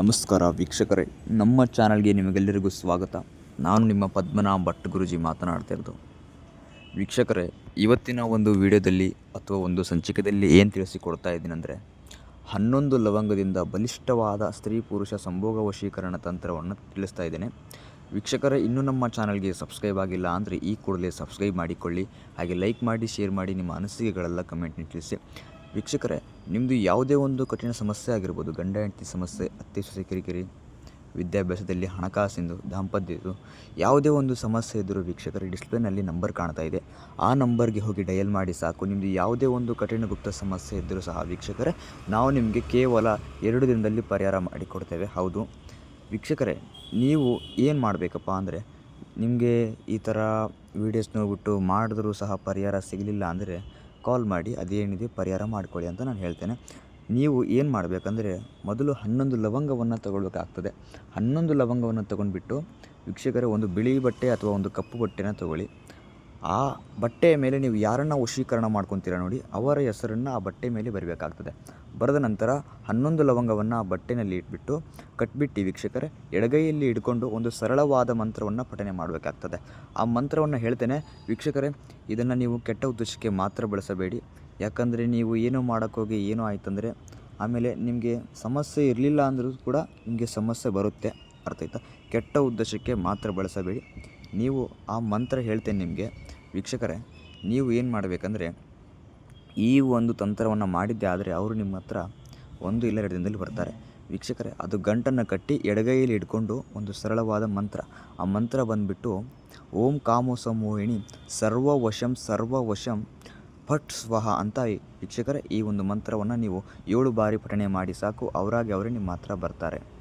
ನಮಸ್ಕಾರ ವೀಕ್ಷಕರೇ, ನಮ್ಮ ಚಾನಲ್ಗೆ ನಿಮಗೆಲ್ಲರಿಗೂ ಸ್ವಾಗತ. ನಾನು ನಿಮ್ಮ ಪದ್ಮನಾಭ ಭಟ್ ಗುರುಜಿ ಮಾತನಾಡ್ತಿರೋದು ವೀಕ್ಷಕರೇ, ಇವತ್ತಿನ ಒಂದು ವಿಡಿಯೋದಲ್ಲಿ ಅಥವಾ ಒಂದು ಸಂಚಿಕೆಯಲ್ಲಿ ಏನು ತಿಳಿಸಿಕೊಡ್ತಾ ಇದ್ದೀನಂದರೆ ಹನ್ನೊಂದು ಲವಂಗದಿಂದ ಬಲಿಷ್ಠವಾದ ಸ್ತ್ರೀ ಪುರುಷ ಸಂಭೋಗ ವಶೀಕರಣ ತಂತ್ರವನ್ನು ತಿಳಿಸ್ತಾ ಇದ್ದೇನೆ. ವೀಕ್ಷಕರೇ, ಇನ್ನೂ ನಮ್ಮ ಚಾನಲ್ಗೆ ಸಬ್ಸ್ಕ್ರೈಬ್ ಆಗಿಲ್ಲ ಅಂದರೆ ಈ ಕೂಡಲೇ ಸಬ್ಸ್ಕ್ರೈಬ್ ಮಾಡಿಕೊಳ್ಳಿ. ಹಾಗೆ ಲೈಕ್ ಮಾಡಿ, ಶೇರ್ ಮಾಡಿ ನಿಮ್ಮ ಅನಿಸಿಕೆಗಳೆಲ್ಲ ಕಮೆಂಟ್ನ ತಿಳಿಸಿ. ವೀಕ್ಷಕರೇ ನಿಮ್ಮದು ಯಾವುದೇ ಒಂದು ಕಠಿಣ ಸಮಸ್ಯೆ ಆಗಿರ್ಬೋದು, ಗಂಡ ಹೆಂಡತಿ ಸಮಸ್ಯೆ ಅತ್ತೆ ಸೊಸೆ ಕಿರಿಕಿರಿ, ವಿದ್ಯಾಭ್ಯಾಸದಲ್ಲಿ ಹಣಕಾಸಿಂದು, ದಾಂಪತ್ಯದ್ದು, ಯಾವುದೇ ಒಂದು ಸಮಸ್ಯೆ ಇದ್ದರೂ ವೀಕ್ಷಕರೇ, ಡಿಸ್ಪ್ಲೇನಲ್ಲಿ ನಂಬರ್ ಕಾಣ್ತಾ ಇದೆ. ಆ ನಂಬರ್ಗೆ ಹೋಗಿ ಡಯಲ್ ಮಾಡಿ ಸಾಕು. ನಿಮ್ಮದು ಯಾವುದೇ ಒಂದು ಕಠಿಣ ಗುಪ್ತ ಸಮಸ್ಯೆ ಇದ್ದರೂ ಸಹ ವೀಕ್ಷಕರೇ, ನಾವು ನಿಮಗೆ ಕೇವಲ ಎರಡು ದಿನದಲ್ಲಿ ಪರಿಹಾರ ಮಾಡಿಕೊಡ್ತೇವೆ. ಹೌದು. ವೀಕ್ಷಕರೇ, ನೀವು ಏನು ಮಾಡಬೇಕಪ್ಪ ಅಂದರೆ, ನಿಮಗೆ ಈ ಥರ ವೀಡಿಯೋಸ್ ನೋಡ್ಬಿಟ್ಟು ಮಾಡಿದ್ರೂ ಸಹ ಪರಿಹಾರ ಸಿಗಲಿಲ್ಲ ಅಂದರೆ ಕಾಲ್ ಮಾಡಿ ಅದೇನಿದೆ ಪರಿಹಾರ ಮಾಡಿಕೊಳ್ಳಿ ಅಂತ ನಾನು ಹೇಳ್ತೇನೆ. ನೀವು ಏನು ಮಾಡಬೇಕಂದ್ರೆ ಮೊದಲು ಹನ್ನೊಂದು ಲವಂಗವನ್ನು ತಗೊಳ್ಬೇಕಾಗ್ತದೆ. ಹನ್ನೊಂದು ಲವಂಗವನ್ನು ತಗೊಂಡ್ಬಿಟ್ಟು ವೀಕ್ಷಕರ ಒಂದು ಬಿಳಿ ಬಟ್ಟೆ ಅಥವಾ ಒಂದು ಕಪ್ಪು ಬಟ್ಟೆನ ತಗೊಳ್ಳಿ. ಆ ಬಟ್ಟೆಯ ಮೇಲೆ ನೀವು ಯಾರನ್ನು ವಶೀಕರಣ ಮಾಡ್ಕೊತೀರ ನೋಡಿ, ಅವರ ಹೆಸರನ್ನು ಆ ಬಟ್ಟೆ ಮೇಲೆ ಬರಬೇಕಾಗ್ತದೆ. ಬರೆದ ನಂತರ ಹನ್ನೊಂದು ಲವಂಗವನ್ನು ಆ ಬಟ್ಟೆನಲ್ಲಿ ಇಟ್ಬಿಟ್ಟು ಕಟ್ಬಿಟ್ಟು ವೀಕ್ಷಕರೇ, ಎಡಗೈಯಲ್ಲಿ ಇಟ್ಕೊಂಡು ಒಂದು ಸರಳವಾದ ಮಂತ್ರವನ್ನು ಪಠನೆ ಮಾಡಬೇಕಾಗ್ತದೆ. ಆ ಮಂತ್ರವನ್ನು ಹೇಳ್ತೇನೆ, ವೀಕ್ಷಕರೇ, ಇದನ್ನು ನೀವು ಕೆಟ್ಟ ಉದ್ದೇಶಕ್ಕೆ ಮಾತ್ರ ಬಳಸಬೇಡಿ. ಯಾಕಂದರೆ ನೀವು ಏನು ಮಾಡೋಕ್ಕೋಗಿ ಏನೋ ಆಯ್ತಂದರೆ, ಆಮೇಲೆ ನಿಮಗೆ ಸಮಸ್ಯೆ ಇರಲಿಲ್ಲ ಅಂದರೂ ಕೂಡ ನಿಮಗೆ ಸಮಸ್ಯೆ ಬರುತ್ತೆ. ಅರ್ಥ ಆಯ್ತಾ? ಕೆಟ್ಟ ಉದ್ದೇಶಕ್ಕೆ ಮಾತ್ರ ಬಳಸಬೇಡಿ. ನೀವು ಆ ಮಂತ್ರ ಹೇಳ್ತೇನೆ ನಿಮಗೆ ವೀಕ್ಷಕರೇ, ನೀವು ಏನು ಮಾಡಬೇಕಂದ್ರೆ, ಈ ಒಂದು ತಂತ್ರವನ್ನು ಮಾಡಿದ್ದೆ ಆದರೆ ಅವರು ನಿಮ್ಮ ಹತ್ರ ಒಂದು ಇಲ್ಲ ಎರಡು ದಿನದಲ್ಲಿ ಬರ್ತಾರೆ. ವೀಕ್ಷಕರೇ, ಅದು ಗಂಟನ್ನು ಕಟ್ಟಿ ಎಡಗೈಯಲ್ಲಿ ಇಟ್ಕೊಂಡು ಒಂದು ಸರಳವಾದ ಮಂತ್ರ. ಆ ಮಂತ್ರ ಬಂದುಬಿಟ್ಟು, ಓಂ ಕಾಮೋ ಸಮೋಹಿಣಿ ಸರ್ವವಶಂ ಸರ್ವವಶಂ ಫಟ್ ಸ್ವಹ ಅಂತ ವೀಕ್ಷಕರೇ ಈ ಒಂದು ಮಂತ್ರವನ್ನು ನೀವು ಏಳು ಬಾರಿ ಪಠಣೆ ಮಾಡಿ ಸಾಕು, ಅವರಾಗಿ ಅವರೇ ನಿಮ್ಮ ಹತ್ರ ಬರ್ತಾರೆ.